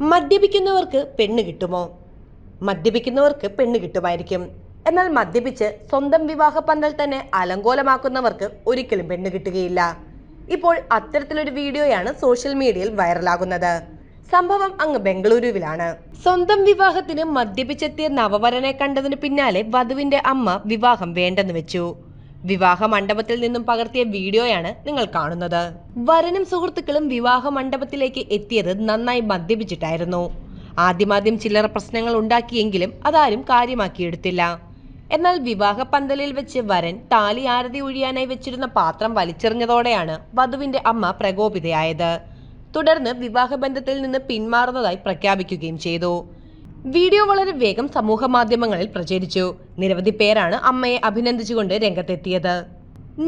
മദ്യപിക്കുന്നവർക്ക് പെണ്ണ് കിട്ടുമോ? മദ്യപിക്കുന്നവർക്ക് പെണ്ണ് കിട്ടുമായിരിക്കും. എന്നാൽ മദ്യപിച്ച് സ്വന്തം വിവാഹ പന്തൽ തന്നെ അലങ്കോലമാക്കുന്നവർക്ക് ഒരിക്കലും പെണ്ണ് കിട്ടുകയില്ല. ഇപ്പോൾ അത്തരത്തിലൊരു വീഡിയോയാണ് സോഷ്യൽ മീഡിയയിൽ വൈറലാകുന്നത്. സംഭവം അങ്ങ് ബംഗളൂരുവിലാണ്. സ്വന്തം വിവാഹത്തിന് മദ്യപിച്ചെത്തിയ നവവരനെ കണ്ടതിന് പിന്നാലെ വധുവിന്റെ അമ്മ വിവാഹം വേണ്ടെന്ന് വെച്ചു. വിവാഹ മണ്ഡപത്തിൽ നിന്നും പകർത്തിയ വീഡിയോയാണ് നിങ്ങൾ കാണുന്നത്. വരനും സുഹൃത്തുക്കളും വിവാഹ മണ്ഡപത്തിലേക്ക് എത്തിയത് നന്നായി മദ്യപിച്ചിട്ടായിരുന്നു. ആദ്യമാദ്യം ചില്ലറ പ്രശ്നങ്ങൾ ഉണ്ടാക്കിയെങ്കിലും അതാരും കാര്യമാക്കിയെടുത്തില്ല. എന്നാൽ വിവാഹ പന്തലിൽ വെച്ച് വരൻ താലി ആരതി ഒഴിയാനായി വെച്ചിരുന്ന പാത്രം വലിച്ചെറിഞ്ഞതോടെയാണ് വധുവിന്റെ അമ്മ പ്രകോപിതയായത്. തുടർന്ന് വിവാഹബന്ധത്തിൽ നിന്ന് പിന്മാറുന്നതായി പ്രഖ്യാപിക്കുകയും ചെയ്തു. വീഡിയോ വളരെ വേഗം സമൂഹ മാധ്യമങ്ങളിൽ പ്രചരിച്ചു. നിരവധി പേരാണ് അമ്മയെ അഭിനന്ദിച്ചുകൊണ്ട് രംഗത്തെത്തിയത്.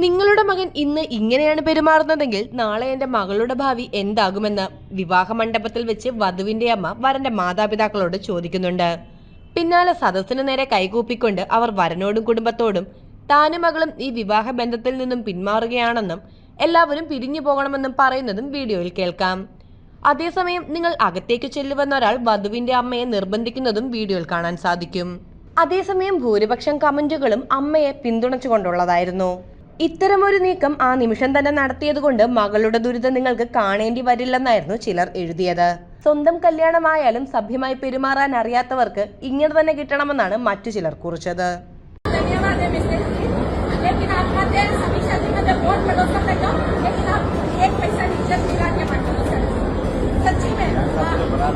നിങ്ങളുടെ മകൻ ഇന്ന് ഇങ്ങനെയാണ് പെരുമാറുന്നതെങ്കിൽ നാളെ എന്റെ മകളുടെ ഭാവി എന്താകുമെന്ന് വിവാഹ മണ്ഡപത്തിൽ വെച്ച് വധുവിന്റെ അമ്മ വരന്റെ മാതാപിതാക്കളോട് ചോദിക്കുന്നുണ്ട്. പിന്നാലെ സദസ്സിനു നേരെ കൈകൂപ്പിക്കൊണ്ട് അവർ വരനോടും കുടുംബത്തോടും താനും മകളും ഈ വിവാഹ ബന്ധത്തിൽ നിന്നും പിന്മാറുകയാണെന്നും എല്ലാവരും പിരിഞ്ഞു പോകണമെന്നും പറയുന്നതും വീഡിയോയിൽ കേൾക്കാം. അതേസമയം നിങ്ങൾ അകത്തേക്ക് ചെല്ലുവെന്ന ഒരാൾ വധുവിന്റെ അമ്മയെ നിർബന്ധിക്കുന്നതും വീഡിയോയിൽ കാണാൻ സാധിക്കും. അതേസമയം ഭൂരിപക്ഷം കമന്റുകളും അമ്മയെ പിന്തുണച്ചുകൊണ്ടുള്ളതായിരുന്നു. ഇത്തരമൊരു നീക്കം ആ നിമിഷം തന്നെ നടത്തിയതുകൊണ്ട് മകളുടെ ദുരിതം നിങ്ങൾക്ക് കാണേണ്ടി വരില്ലെന്നായിരുന്നു ചിലർ എഴുതിയത്. സ്വന്തം കല്യാണമായാലും സഭ്യമായി പെരുമാറാൻ അറിയാത്തവർക്ക് ഇങ്ങനെ തന്നെ കിട്ടണമെന്നാണ് മറ്റു ചിലർ കുറിച്ചത്.